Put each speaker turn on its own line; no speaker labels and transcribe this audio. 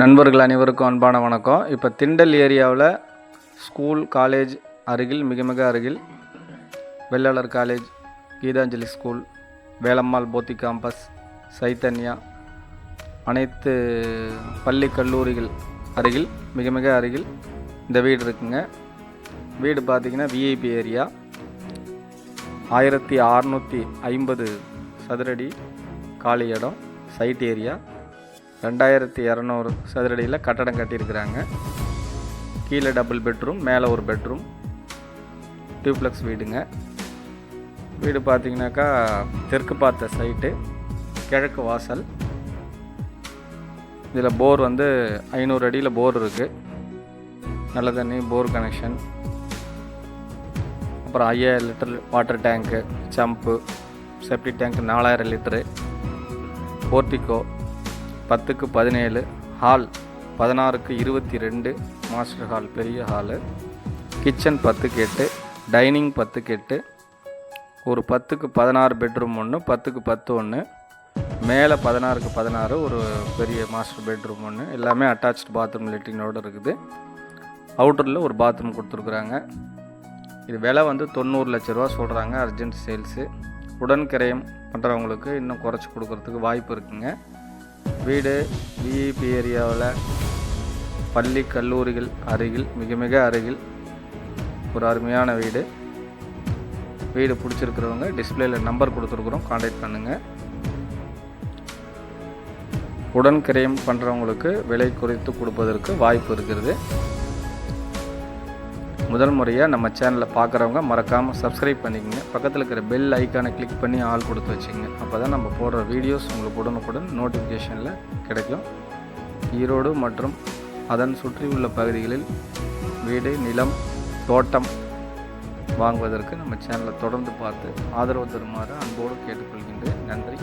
நண்பர்கள் அனைவருக்கும் அன்பான வணக்கம். இப்போ திண்டல் ஏரியாவில் ஸ்கூல் காலேஜ் அருகில் மிக மிக அருகில் Vellalar college Geethanjali school Velammal Bodhi campus Chaitanya அனைத்து பள்ளி கல்லூரிகள் அருகில் மிக மிக அருகில் இந்த வீடு இருக்குங்க. வீடு பார்த்திங்கன்னா விஐபி ஏரியா. ஆயிரத்தி அறநூற்றி ஐம்பது சதுரடி காலி இடம் சைட் ஏரியா ரெண்டாயிரத்தி இரநூறு சதுரடியில் கட்டடம் கட்டியிருக்கிறாங்க. கீழே டபுள் பெட்ரூம் மேலே ஒரு பெட்ரூம் டியூப்ளெக்ஸ் வீடுங்க. வீடு பார்த்தீங்கன்னாக்கா தெற்கு பார்த்த சைட்டு கிழக்கு வாசல். இதில் போர் வந்து ஐநூறு அடியில் போர் இருக்குது நல்ல தண்ணி போர் கனெக்ஷன் அப்புறம் ஐயாயிரம் லிட்டர் வாட்டர் டேங்க்கு சம்பு செப்டி டேங்க் நாலாயிரம் லிட்டரு. போர்டிகோ. பத்துக்கு பதினேழு ஹால் பதினாறுக்கு இருபத்தி ரெண்டு மாஸ்டர் ஹால் பெரிய ஹாலு கிச்சன் பத்துக்கு எட்டு டைனிங் பத்துக்கு எட்டு ஒரு பத்துக்கு பதினாறு பெட்ரூம் ஒன்று பத்துக்கு பத்து ஒன்று மேலே பதினாறுக்கு பதினாறு ஒரு பெரிய மாஸ்டர் பெட்ரூம் ஒன்று எல்லாமே அட்டாச்சு பாத்ரூம் லெட்டினோடு இருக்குது. அவுட்டரில் ஒரு பாத்ரூம் கொடுத்துருக்குறாங்க. இது விலை வந்து தொண்ணூறு லட்ச ரூபா சொல்கிறாங்க அர்ஜென்ட் சேல்ஸு. உடன் கிரயம் பண்ணுறவங்களுக்கு இன்னும் குறைச்சி கொடுக்குறதுக்கு வாய்ப்பு இருக்குங்க. வீடு விஐபி ஏரியாவில் பள்ளி கல்லூரிகள் அருகில் மிக மிக அருகில் ஒரு அருமையான வீடு. வீடு பிடிச்சிருக்கிறவங்க டிஸ்பிளேல நம்பர் கொடுத்துருக்குறோம் காண்டாக்ட் பண்ணுங்கள் உடன் கிரயம் பண்ணுறவங்களுக்கு விலை குறைத்து கொடுப்பதற்கு வாய்ப்பு இருக்கிறது. முதல் முறையாக நம்ம சேனலை பார்க்குறவங்க மறக்காமல் சப்ஸ்கிரைப் பண்ணிக்கங்க. பக்கத்தில் இருக்கிற பெல் ஐக்கானை கிளிக் பண்ணி ஆள் கொடுத்து வச்சுங்க அப்போ தான் நம்ம போடுற வீடியோஸ் உங்களுக்கு உடனுக்குடன் நோட்டிஃபிகேஷனில் கிடைக்கும். ஈரோடு மற்றும் அதன் சுற்றி உள்ள பகுதிகளில் வீடு நிலம் தோட்டம் வாங்குவதற்கு நம்ம சேனலை தொடர்ந்து பார்த்து ஆதரவு தருமாறு அன்போடு கேட்டுக்கொள்கின்றேன். நன்றி.